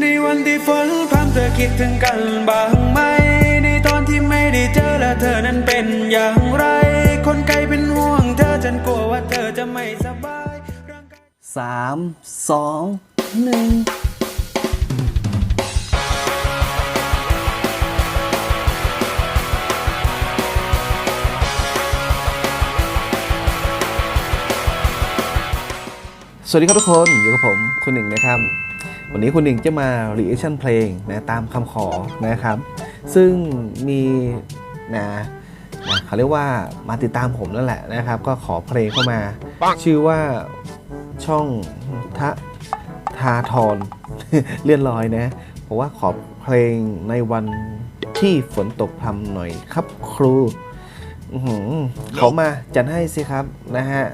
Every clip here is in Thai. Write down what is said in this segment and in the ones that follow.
ในวันที่ฝนพรำเธอคิดถึงกันบ้างไหม ในตอนที่ไม่ได้เจอและเธอนั้นเป็นอย่างไร คนไกลเป็นห่วงเธอฉันกลัวว่าเธอจะไม่สบายสามสองหนึ่ง วัสดีครับทุกคน อยู่กับผมคุณหนึ่งนะครับ วันนี้คุณหนึ่งจะมา reaction เพลงนะตามคำขอนะครับ ซึ่งมีนะนะเขาเรียกว่ามาติดตามผมนั่นแหละนะครับ ก็ขอเพลงเข้ามา ชื่อว่าช่องทะทาทรเลื่อนลอยนะเพราะว่าขอเพลงในวันที่ฝนตกพรำหน่อยครับครูอื้อหือขอมาจัดให้สิครับนะฮะ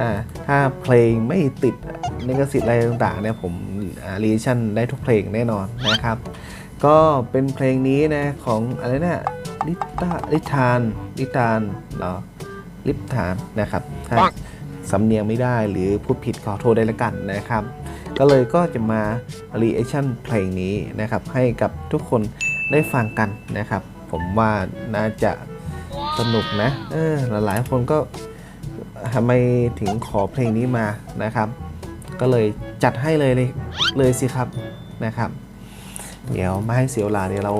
อ่าถ้าเพลงไม่ติดนิขสิทธิ์อะไรต่างๆเนี่ยผมรีชั่นได้ทุกเพลงแน่นอนนะครับ ก็เป็นเพลงนี้นะของอะไรนะลิตาลิทานลิทานเหรอลิปทานนะครับถ้าสำเนียงไม่ได้หรือพูดผิดขอโทษได้ละกันนะครับ ก็เลยก็จะมา reaction เพลงนี้นะครับ ให้กับทุกคนได้ฟังกันนะครับ ผมว่าน่าจะสนุกนะ เออหลายๆคนก็ ทำไมถึงขอเพลงนี้มานะครับ ก็เลยจัดให้เลยเลยเลยสิครับนะครับ เดี๋ยวไม่ให้เสียเวลาเดี๋ยวเรา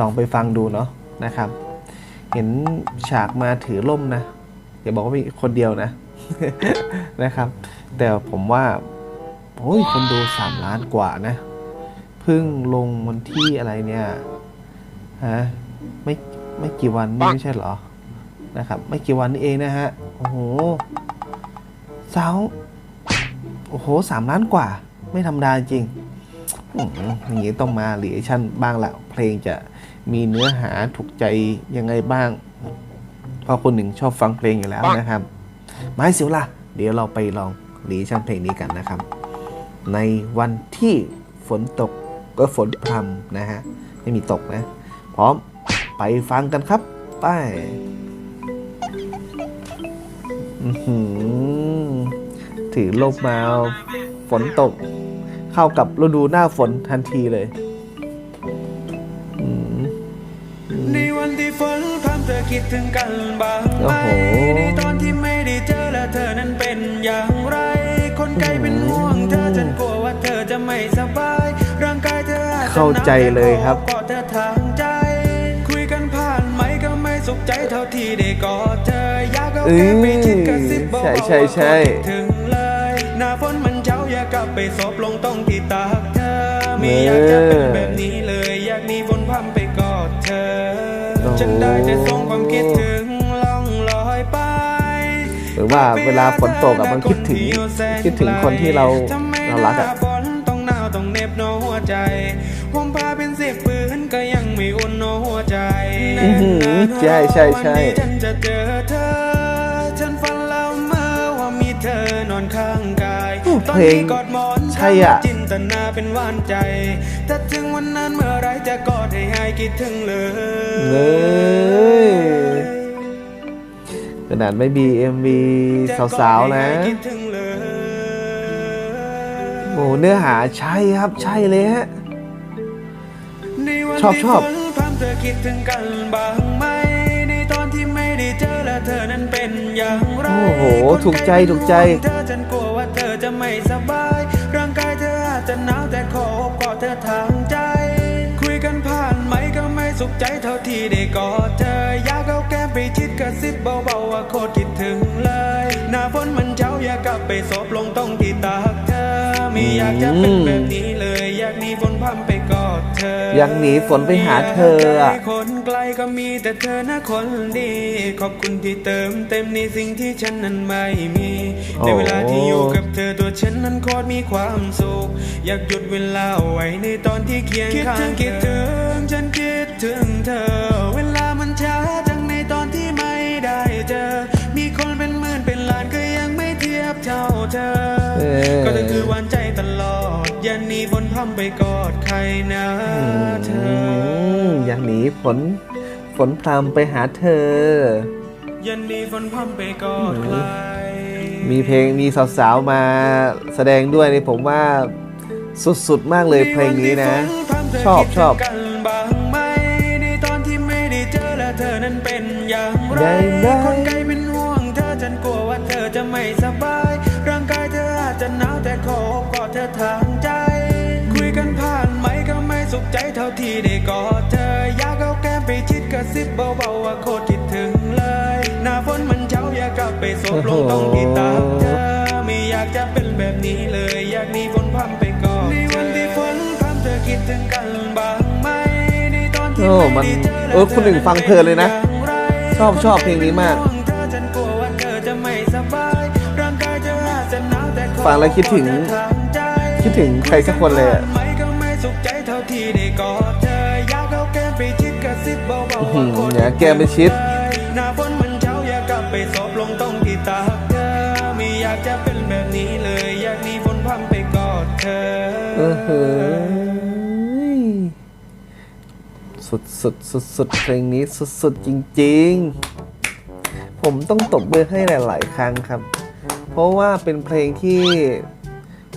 ลองไปฟังดูเนาะนะครับ เห็นฉากมาถือล่มนะอย่าบอกว่ามีคนเดียวนะนะครับ แต่ผมว่าโอ้ยคนดู3ล้านกว่านะเพิ่งลงวันที่อะไรเนี่ยฮะไม่ไม่กี่วันนี่ไม่ใช่เหรอ นะครับ ไม่กี่วันนี่เองนะฮะ โอ้โหสาวโอ้โหสามล้านกว่า ไม่ธรรมดาจริงอืมอย่างนี้ต้องมาเรียชั่นบ้างแล้วเพลงจะมีเนื้อหาถูกใจยังไงบ้าง เพราะคนหนึ่งชอบฟังเพลงอยู่แล้วนะครับมาให้เสียเวลาเดี๋ยวเราไปลองเรียชั่นเพลงนี้กันนะครับ ในวันที่ฝนตกก็ฝนพรำนะฮะ ไม่มีตกนะ พร้อมไปฟังกันครับ ไป อื้อหือถือลมมาฝนตก เข้ากับฤดูหน้าฝนทันทีเลยอืมในวันที่ฝนพรำเธอคิดถึงกันบ้างไหโอ้มโหในตอนที่ไม่ได้เจอและเธอนั้นเป็นอย่างไร คนไกลเป็นห่วงเธอฉันกลัวว่าเธอจะไม่สบาย ร่างกายเธออาจจะเข้าใจเลยครับกอดเธอทางใจ คุยกันผ่านไหมก็ไม่สุขใจเท่าที่ได้กอดเธ ออยากเอาแค่ไปชิดกระซิบเบาๆใช่ใช่ใช่ว่าคิดถึงเลยหน้าฝนมันเจ้าอยากกลับไปซบลงต้องที่ตากเธอไม่อยากจะเป็นแบบนี้เลยอยากหนีฝนพรำไปกอดเธอฉันได้แต่ส่งความคิดถึงล่องลอยไปหรือว่าเวลาฝนตกอะมันคิดถึงคิดถึงคนที่เราเรารักอะทำไมหน้ฝนต้องหนาวต้องเหน็บโนหัวใจผมพาเป็นสิบปืนก็ยังไม่อุ่นโนหัวใจอื้อหือใช่ใช่ใช่วันที่ฉันจะเจอเธอ เพลงนี้กอดหมอนใช่อะจินตนาเป็นหวานใจถ้าถึงวันนั้นเมื่อไรจะกอดให้หายคิดถึงเลยเลยขนาดไม่มี MV สาวๆนะโอ้เนื้อหาใช่ครับใช่เลยฮะ ชอบชอบพรำเธอคิดถึงกันบ้างไหมในตอนที่ไม่ได้เจอและเธอนั้นเป็นอย่างไรโอ้โห ถูกใจถูกใจ ไม่สบาย ร่างกายเธออาจจะหนาวแต่ขออบกอดเธอทางใจ คุยกันผ่านไหมก็ไม่สุขใจเท่าที่ได้กอดเธอ อยากเอาแก้มไปชิดกระซิบเบาๆว่าโคตรคิดถึงเลย หน้าฝนมันเช้าอยากกลับไปสบลงต้องที่ตากเธอ ไม่อยากจะเป็นแบบนี้เลยอยากหนีฝนพรำไปกอดเธอยังหนีฝนไปหาเธออะคนไกลก็มีแต่เธอนะคนดี ขอบคุณที่เติมเต็มในสิ่งที่ฉันนั้นไม่มีโอ้ในเวลาที่อยู่กับเธอตัวฉันนั้นโคตรมีความสุขอยากหยุดเวลาเอาไว้ในตอนที่เคียงข้างคิดถึงฉันคิดถึงเธอ เวลามันช้าจังในตอนที่ไม่ได้เจอ มีคนเป็นหมื่นเป็นล้านก็ยังไม่เทียบเท่าเธอเออก็เธอคือหวานใจตล อดอย่าหนีฝนพรำไปกอดใครนะเธอือมอยากหนีฝนฝนพรำไปหาเธอยันนี้ฝนพรำไปกอดใครมีเพลงมีสาวๆมาแสดงด้วยนี่ผมว่าสุดๆมากเลยเพลงนี้นะ ชอบชอบกันบ้างไหมในต ใจเท่าที่ได้กอดเธอ อยากเอาแก้มไปชิดกระซิบเบาๆว่าโคตรคิดถึงเลย หน้าฝนมันเช้าอยากกลับไปโซบลงตรงที่ตากเธอ ไม่อยากจะเป็นแบบนี้เลย อยากหนีฝนพรำไปก่อนในวันที่ฝนพรำเธอคิดถึงกันบ้างไหมในตอนที่โอ้มันไม่ได้เจอเออคนหนึ่งฟังเพลินเลยนะ ชอบชอบเพลงนี้มากเธอฉันกลัวว่าเธอจะไม่สบายร่างกายเธออาจจะหนาวแต่ขอฟังแล้วคิดถึงเธอทางใจคิดถึงใครสักคนเลยอะ เบาๆว่าโคตรอย่าแก้มไปชิดหน้าฝนมันเช้าอยากกลับไปซบลงตรงที่ตากเธอไม่อยากจะเป็นแบบนี้เลยอยากหนีฝนพรำไปกอดเธอเออเฮ้ยสุดสุดสุดสุดเพลงนี้สุดสุดจริง ๆ ผมต้องตบมือให้หลาย ๆ ครั้งครับ เพราะว่าเป็นเพลงที่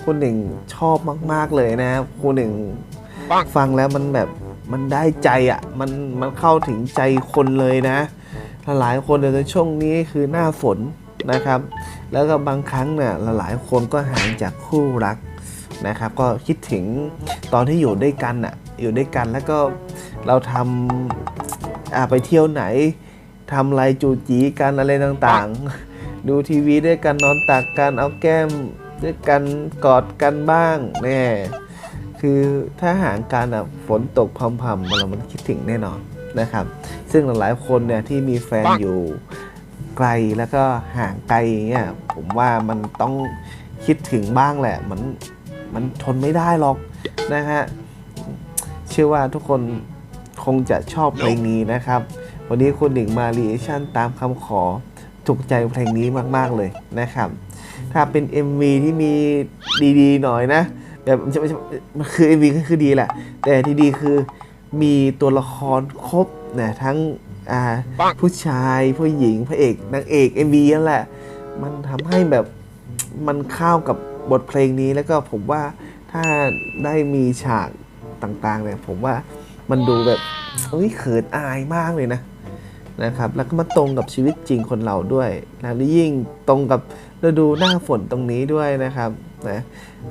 คุณหนึ่งชอบมาก ๆ เลยนะครับคุณหนึ่งฟังแล้วมันแบบ มันได้ใจอะมันมันเข้าถึงใจคนเลยนะ หลายคนในช่วงนี้คือหน้าฝนนะครับ แล้วก็บางครั้งเนี่ยหลายคนก็ห่างจากคู่รักนะครับ ก็คิดถึงตอนที่อยู่ด้วยกันอะอยู่ด้วยกันแล้วก็เราทำอ่าไปเที่ยวไหนทำอะไรจูจีกันอะไรต่างๆ ดูทีวีด้วยกันนอนตักกันเอาแก้มด้วยกันกอดกันบ้างแน่ คือถ้าห่างกันอะฝนตกพรำๆเรามันคิดถึงแน่นอนนะครับ ซึ่งหลายๆคนเนี่ยที่มีแฟนอยู่ไกลแล้วก็ห่างไกลอย่างเนี่ยผมว่ามันต้องคิดถึงบ้างแหละมันมันทนไม่ได้หรอกนะฮะเชื่อว่าทุกคนคงจะชอบเพลงนี้นะครับ วันนี้คุณหนึ่งมารีแอคชั่นตามคำขอถูกใจเพลงนี้มาก ๆ เลยนะครับ ถ้าเป็น MV ที่มีดี ๆ หน่อยนะ แบบไม่ใช่ไม่ใช่มันคือ MV ก็คือดีแหละ แต่ที่ดีคือมีตัวละครครบนะทั้งอ่าผู้ชายผู้หญิงพระเอกนางเอก MV นั่นแหละ มันทำให้แบบมันเข้ากับบทเพลงนี้แล้วก็ผมว่าถ้าได้มีฉากต่างๆเนี่ยผมว่ามันดูแบบเอ้ยเขินอายมากเลยนะ นะครับ แล้วก็มาตรงกับชีวิตจริงคนเราด้วยนะและยิ่งตรงกับฤดูหน้าฝนตรงนี้ด้วยนะครับนะ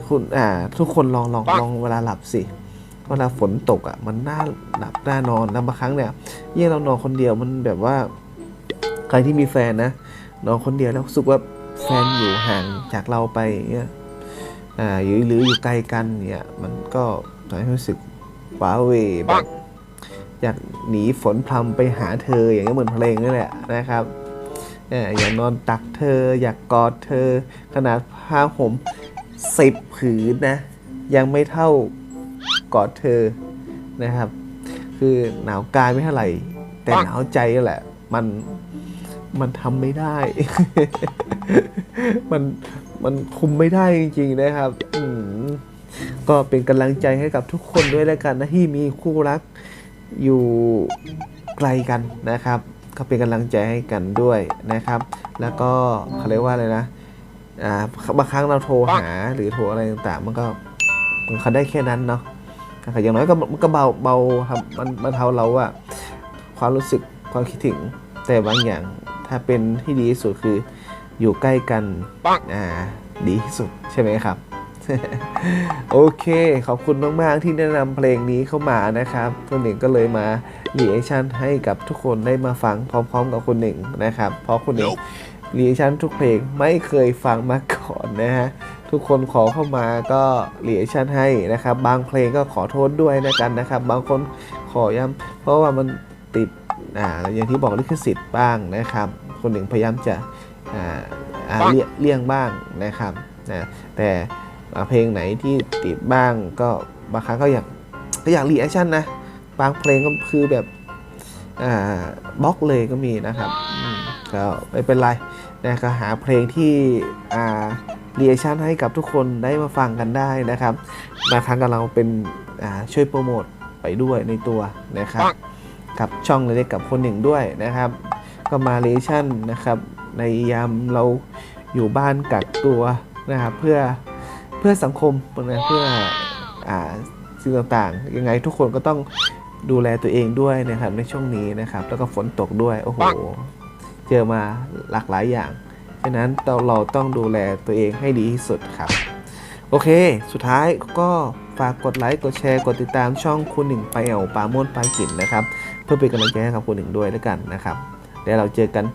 คุณอ่าทุกคนลองลองลองเวลาหลับสิเวลาฝนตกอะมันน่าหลับน่านอนแล้วบางครั้งเนี่ยยิ่งเรานอนคนเดียวมันแบบว่า ใครที่มีแฟนนะนอนคนเดียวแล้วรู้สึกว่าแฟนอยู่ห่างจากเราไปเงี้ยอ่าหรือหรืออยู่ไกลกันเนี่ยมันก็ทำให้รู้สึกว้าเวแบบ อยากหนีฝนพรำไปหาเธออย่างนี้ยเหมือนเพลงนี่แหละนะครับอ่ออยากนอนตักเธอ อยากกอดเธอ ขนาดผ้าห่มสิบผืนนะ ยังไม่เท่ากอดเธอนะครับ คือหนาวกายไม่เท่าไหร่ แต่หนาวใจนั่นแหละ มันมันทำไม่ได้ มันมันคุมไม่ได้จริงๆนะครับก็เป็นกำลังใจให้กับทุกคนด้วยแล้วกันนะที่มีคู่รัก อยู่ไกลกันนะครับ ก็เป็นกำลังใจให้กันด้วยนะครับ แล้วก็เขาเรียกว่าอะไรนะอ่าบางครั้งเราโทรหาหรือโทรอะไรต่างๆ มันก็มันเขาได้แค่นั้นเนาะนะครับอย่างน้อยก็มันก็เบาเบาครับมันมันเท่าเราอะความรู้สึกความคิดถึงแต่บางอย่างถ้าเป็นที่ดีที่สุดคืออยู่ใกล้กันอ่าดีที่สุดใช่ไหมครับ โอเค ขอบคุณมาก ๆ ที่แนะนำเพลงนี้เข้ามานะครับตัวหนึ่งก็เลยมารีแอคชั่นให้กับทุกคนได้มาฟังพร้อม ๆ กับคนหนึ่งนะครับ เพราะคนหนึ่งรีแอคชั่นทุกเพลงไม่เคยฟังมาก่อนนะฮะทุกคนขอเข้ามาก็รีแอคชั่นให้นะครับ บางเพลงก็ขอโทษด้วยนะกันนะครับ บางคนขอย้ำเพราะว่ามันติดอ่าอย่างที่บอกลิขสิทธิ์บ้างนะครับ คนหนึ่งพยายามจะอ่าอ่าเลี่ยเลี่ยงบ้างนะครับนะแต่อ่า เพลงไหนที่ติดบ้าง ก็บางครั้งก็อยากก็อยากรีแอคชั่นนะ บางเพลงก็คือแบบบล็อกเลยก็มีนะครับก็ไม่เป็นไรนะก็หาเพลงที่รีแอคชั่นให้กับทุกคนได้มาฟังกันได้นะครับบางครั้งกับเราเป็นช่วยโปรโมทไปด้วยในตัวนะครับกับช่องเล็กๆกับคนหนึ่งด้วยนะครับ ก็มารีแอคชั่นนะครับ ในยามเราอยู่บ้านกักตัวนะครับ เพื่อ พื่อสังคมนะเพื่ออ่าสิ่งต่างๆ ยังไงทุกคนก็ต้องดูแลตัวเองด้วยนะครับในช่วงนี้นะครับ แล้วก็ฝนตกด้วยโอ้โหเจอมาหลากหลายอย่างฉะนั้นเราเราต้องดูแลตัวเองให้ดีที่สุดครับ โอเค สุดท้ายก็ฝากกดไลค์กดแชร์กดติดตามช่องคุณหนึ่งไปเอาปลาโมนปลากินนะครับ เพื่อเป็นกำลังใจให้กับคุณหนึ่งด้วยแล้วกันนะครับเดี๋ยวเราเจอกัน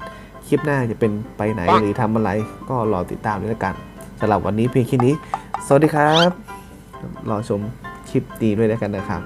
คลิปหน้าจะเป็นไปไหนหรือทำอะไร ก็รอติดตามด้วยแล้วกันสำหรับวันนี้เพียงแค่นี้ สวัสดีครับ รอชมคลิปดีด้วยแล้วกันนะครับ